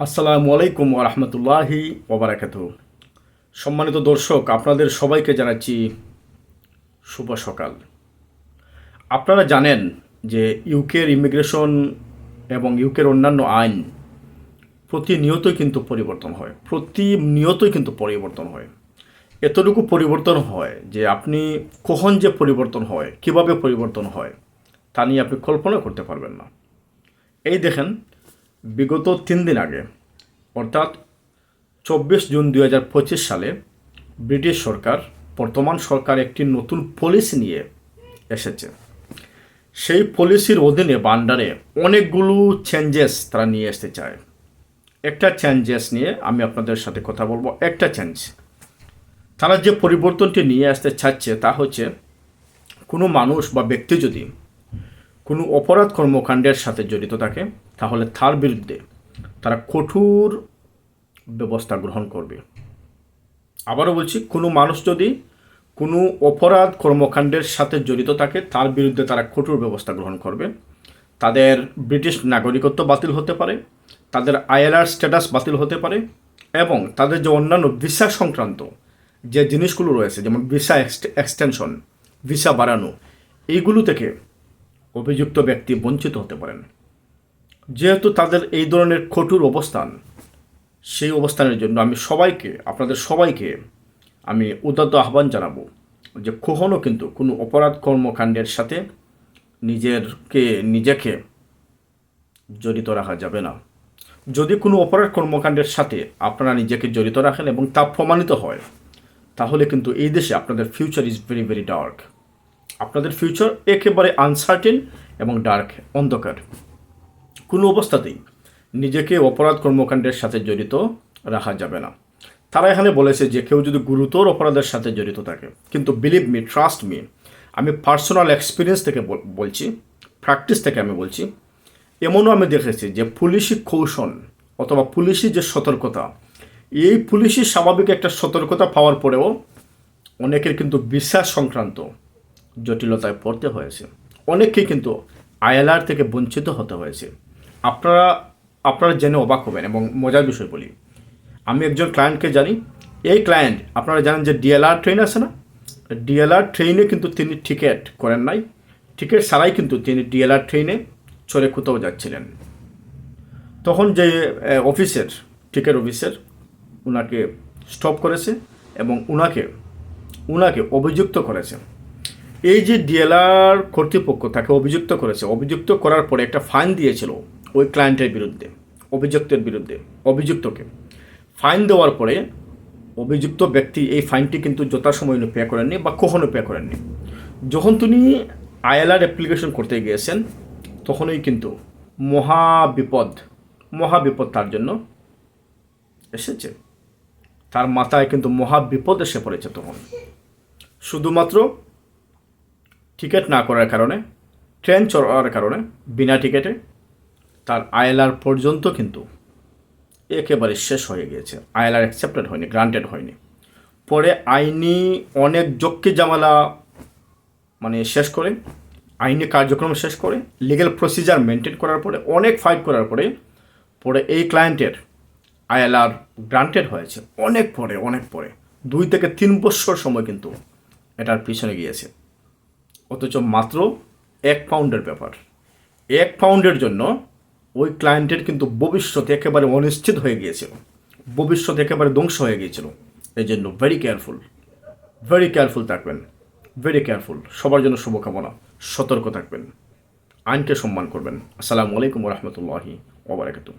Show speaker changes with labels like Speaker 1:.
Speaker 1: আসসালামু আলাইকুম রহমতুল্লাহি ওবরাকাত সম্মানিত দর্শক, আপনাদের সবাইকে জানাচ্ছি শুভ সকাল। আপনারা জানেন যে ইউকের ইমিগ্রেশন এবং ইউকের অন্যান্য আইন প্রতিনিয়তই কিন্তু পরিবর্তন হয়, প্রতিনিয়তই কিন্তু পরিবর্তন হয়। এতটুকু পরিবর্তন হয় যে আপনি কখন যে পরিবর্তন হয়, কীভাবে পরিবর্তন হয়, তা নিয়ে আপনি কল্পনা করতে পারবেন না। এই দেখেন বিগত তিন দিন আগে, অর্থাৎ চব্বিশ জুন দুই হাজার পঁচিশ সালে ব্রিটিশ সরকার, বর্তমান সরকার একটি নতুন পলিসি নিয়ে এসেছে। সেই পলিসির অধীনে বান্ডারে অনেকগুলো চেঞ্জেস তারা নিয়ে আসতে চায়। একটা চেঞ্জেস নিয়ে আমি আপনাদের সাথে কথা বলব, একটা চেঞ্জ তারা যে পরিবর্তনটি নিয়ে আসতে চাচ্ছে তা হচ্ছে, কোনো মানুষ বা ব্যক্তি যদি কোনো অপরাধ কর্মকাণ্ডের সাথে জড়িত থাকে তাহলে তার বিরুদ্ধে তারা কঠোর ব্যবস্থা গ্রহণ করবে। আবারও বলছি, কোনো মানুষ যদি কোনো অপরাধ কর্মকাণ্ডের সাথে জড়িত থাকে, তার বিরুদ্ধে তারা কঠোর ব্যবস্থা গ্রহণ করবে। তাদের ব্রিটিশ নাগরিকত্ব বাতিল হতে পারে, তাদের আইএলআর স্ট্যাটাস বাতিল হতে পারে এবং তাদের যে অন্যান্য ভিসা সংক্রান্ত যে জিনিসগুলো রয়েছে, যেমন ভিসা এক্সটেনশন, ভিসা বাড়ানো, এইগুলো থেকে অভিযুক্ত ব্যক্তি বঞ্চিত হতে পারেন। যেহেতু তাদের এই ধরনের কঠোর অবস্থান, সেই অবস্থানের জন্য আমি সবাইকে, আপনাদের সবাইকে আমি উদাত্ত আহ্বান জানাব যে কখনও কিন্তু কোনো অপরাধ কর্মকাণ্ডের সাথে নিজেরকে, নিজেকে জড়িত রাখা যাবে না। যদি কোনো অপরাধ কর্মকাণ্ডের সাথে আপনারা নিজেকে জড়িত রাখেন এবং তা প্রমাণিত হয়, তাহলে কিন্তু এই দেশে আপনাদের future is very very dark আপনাদের ফিউচার একেবারে আনসার্টেন এবং ডার্ক অন্ধকার। কোনো অবস্থাতেই নিজেকে অপরাধ কর্মকাণ্ডের সাথে জড়িত রাখা যাবে না। তারা এখানে বলেছে যে কেউ যদি গুরুতর অপরাধের সাথে জড়িত থাকে, কিন্তু বিলিভ মি ট্রাস্ট মি আমি পার্সোনাল এক্সপিরিয়েন্স থেকে বলছি প্র্যাকটিস থেকে আমি বলছি, এমনও আমি দেখেছি যে পুলিশি কৌশল অথবা পুলিশি যে সতর্কতা, এই পুলিশি স্বাভাবিক একটা সতর্কতা পাওয়ার পরেও অনেকের কিন্তু বিশ্বাস সংক্রান্ত জটিলতায় পড়তে হয়েছে। অনেককেই কিন্তু আইএলআর থেকে বঞ্চিত হতে হয়েছে। আপনারা আপনারা জেনে অবাক হবেন এবং মজার বিষয় বলি। আমি একজন ক্লায়েন্টকে জানি। এই ক্লায়েন্ট আপনারা জানেন যে ডিএলআর ট্রেন আছে না? ডিএলআর ট্রেনে কিন্তু তিনি টিকিট করেন নাই। টিকিট ছাড়াই কিন্তু তিনি ডিএলআর ট্রেনে চলে কোথাও যাচ্ছিলেন। তখন যে অফিসের টিকিট অফিসের ওনাকে স্টপ করেছে এবং ওনাকে ওনাকে অভিযুক্ত করেছে। এই যে ডিএলআর কর্তৃপক্ষ তাকে অভিযুক্ত করেছে, অভিযুক্ত করার পরে একটা ফাইন দিয়েছিল। ওই ক্লায়েন্টের বিরুদ্ধে, অভিযুক্তের বিরুদ্ধে, অভিযুক্তকে ফাইন দেওয়ার পরে অভিযুক্ত ব্যক্তি এই ফাইনটি কিন্তু যথাসময় পে করেননি বা কখনো পে করেননি। যখন তিনি আইএলআর অ্যাপ্লিকেশন করতে গিয়েছেন, তখনই কিন্তু মহা বিপদ মহা বিপদ তার জন্য এসেছে। তার মাথায় কিন্তু মহা বিপদ এসে পড়েছে তখন। শুধুমাত্র টিকিট না করার কারণে ট্রেন চলার কারণে, বিনা টিকিটে তার আইএলআর পর্যন্ত কিন্তু একেবারে শেষ হয়ে গিয়েছে। আইএলআর অ্যাকসেপ্টেড হয়নি গ্রান্টেড হয়নি। পরে আইনি অনেক যজ্ঞে জামালা মানে শেষ করে, আইনি কার্যক্রম শেষ করে লিগেল প্রসিজার মেনটেন করার পরে, অনেক ফাইট করার পরে পরে এই ক্লায়েন্টের আইএলআর গ্রান্টেড হয়েছে। অনেক পরে অনেক পরে। দুই থেকে তিন বছর সময় কিন্তু এটার পিছনে গিয়েছে। অথচ মাত্র এক পাউন্ডের ব্যাপার। এক পাউন্ডের জন্য ওই ক্লায়েন্টের কিন্তু ভবিষ্যৎ একেবারে অনিশ্চিত হয়ে গিয়েছিল। ভবিষ্যৎ একেবারে ধ্বংস হয়ে গিয়েছিল। এই জন্য ভেরি কেয়ারফুল ভেরি কেয়ারফুল থাকবেন ভেরি কেয়ারফুল সবার জন্য শুভকামনা, সতর্ক থাকবেন, আইনকে সম্মান করবেন। আসসালামু আলাইকুম রহমতুল্লাহি ওবরাকাতুহ